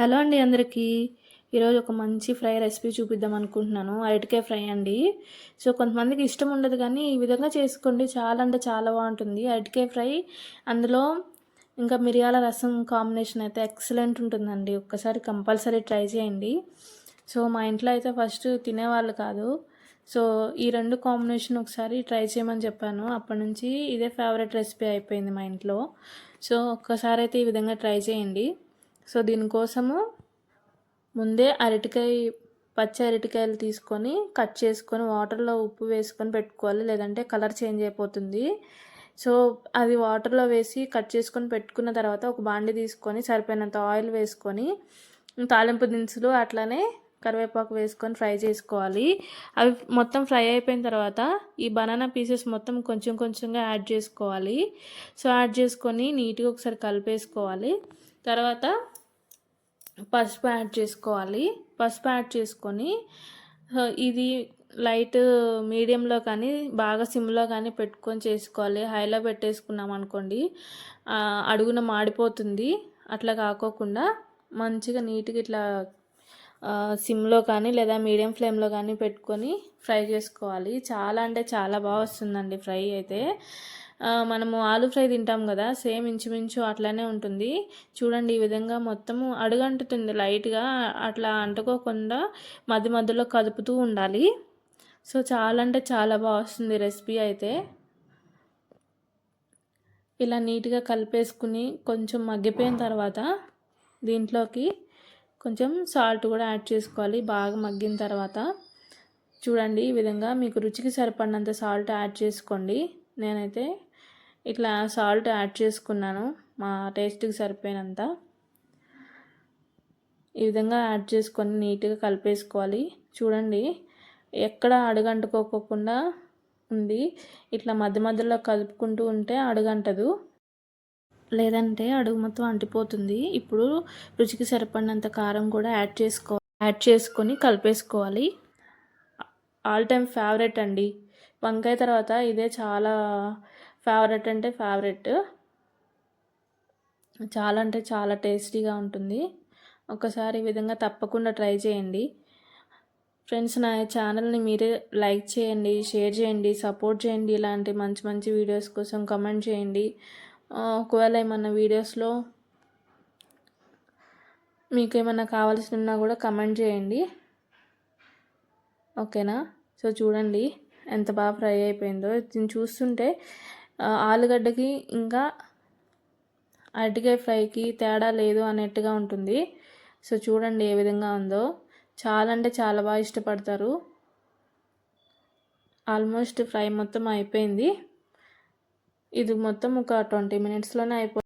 Hello అండి అందరికీ. ఈరోజు ఒక మంచి ఫ్రై రెసిపీ చూపిద్దాం అనుకుంటున్నాను. అరటికాయ ఫ్రై అండి. సో కొంతమందికి ఇష్టం ఉండదు కానీ ఈ విధంగా చేసుకోండి. చాలా అంటే చాలా బాగుంటుంది. అరటికాయ ఫ్రై అందులో ఇంకా మిరియాల రసం కాంబినేషన్ అయితే ఎక్సలెంట్ ఉంటుందండి. ఒక్కసారి కంపల్సరీ ట్రై చేయండి. సో మా ఇంట్లో అయితే ఫస్ట్ తినేవాళ్ళు కాదు. సో ఈ రెండు కాంబినేషన్ ఒకసారి ట్రై చేయమని చెప్పాను. అప్పటి నుంచి ఇదే ఫేవరెట్ రెసిపీ అయిపోయింది మా ఇంట్లో. సో ఒక్కసారి అయితే ఈ విధంగా ట్రై చేయండి. సో దీనికోసము ముందే అరటికాయ పచ్చి అరటికాయలు తీసుకొని కట్ చేసుకొని వాటర్లో ఉప్పు వేసుకొని పెట్టుకోవాలి. లేదంటే కలర్ చేంజ్ అయిపోతుంది. సో అది వాటర్లో వేసి కట్ చేసుకొని పెట్టుకున్న తర్వాత ఒక బాండి తీసుకొని సరిపోయినంత ఆయిల్ వేసుకొని తాలింపు దినుసులు అట్లానే కరివేపాకు వేసుకొని ఫ్రై చేసుకోవాలి. అవి మొత్తం ఫ్రై అయిపోయిన తర్వాత ఈ బనానా పీసెస్ మొత్తం కొంచెం కొంచెంగా యాడ్ చేసుకోవాలి. సో యాడ్ చేసుకొని నీట్గా ఒకసారి కలిపేసుకోవాలి. తర్వాత పసుపు యాడ్ చేసుకోవాలి. పసుపు యాడ్ చేసుకొని ఇది లైట్ మీడియంలో కానీ బాగా సిమ్లో కానీ పెట్టుకొని చేసుకోవాలి. హైలో పెట్టేసుకున్నాం అనుకోండి అడుగున మాడిపోతుంది. అట్లా కాకోకుండా మంచిగా నీట్గా ఇట్లా సిమ్లో కానీ లేదా మీడియం ఫ్లేమ్లో కానీ పెట్టుకొని ఫ్రై చేసుకోవాలి. చాలా అంటే చాలా బాగా వస్తుందండి ఫ్రై అయితే. మనము ఆలు ఫ్రై తింటాం కదా సేమ్ ఇంచుమించు అట్లానే ఉంటుంది. చూడండి ఈ విధంగా మొత్తము అడుగంటుతుంది లైట్గా అట్లా అంటుకోకుండా మధ్య మధ్యలో కదుపుతూ ఉండాలి. సో చాలా అంటే చాలా బాగా వస్తుంది రెసిపీ అయితే. ఇలా నీట్గా కలిపేసుకుని కొంచెం మగ్గిపోయిన తర్వాత దీంట్లోకి కొంచెం సాల్ట్ కూడా యాడ్ చేసుకోవాలి బాగా మగ్గిన తర్వాత. చూడండి ఈ విధంగా మీకు రుచికి సరిపడినంత సాల్ట్ యాడ్ చేసుకోండి. నేనైతే ఇట్లా సాల్ట్ యాడ్ చేసుకున్నాను. మా టేస్ట్కి సరిపోయినంత. ఈ విధంగా యాడ్ చేసుకొని నీట్గా కలిపేసుకోవాలి. చూడండి ఎక్కడ అడుగంటుకోకుండా ఉంది. ఇట్లా మధ్య మధ్యలో కలుపుకుంటూ ఉంటే అడుగంటదు. లేదంటే అడుగు మొత్తం అంటిపోతుంది. ఇప్పుడు రుచికి సరిపడినంత కారం కూడా యాడ్ చేసుకో యాడ్ చేసుకొని కలిపేసుకోవాలి. ఆల్ టైమ్ ఫేవరెట్ అండి. వంకాయ తర్వాత ఇదే చాలా ఫేవరెట్ అంటే ఫేవరెట్. చాలా అంటే చాలా టేస్టీగా ఉంటుంది. ఒకసారి ఈ విధంగా తప్పకుండా ట్రై చేయండి. ఫ్రెండ్స్ నా ఛానల్ని మీరే లైక్ చేయండి షేర్ చేయండి సపోర్ట్ చేయండి. ఇలాంటి మంచి మంచి వీడియోస్ కోసం కమెంట్ చేయండి. ఒకవేళ ఏమన్నా వీడియోస్లో మీకు ఏమన్నా కావాల్సిన కూడా కమెంట్ చేయండి. ఓకేనా? సో చూడండి ఎంత బాగా ఫ్రై అయిపోయిందో. దీన్ని చూస్తుంటే ఆలుగడ్డకి ఇంకా అరటికాయ ఫ్రైకి తేడా లేదు అన్నట్టుగా ఉంటుంది. సో చూడండి ఏ విధంగా ఉందో. చాలా అంటే చాలా బాగా ఇష్టపడతారు. ఆల్మోస్ట్ ఫ్రై మొత్తం అయిపోయింది. ఇది మొత్తం ఒక ట్వంటీ మినిట్స్లోనే అయిపో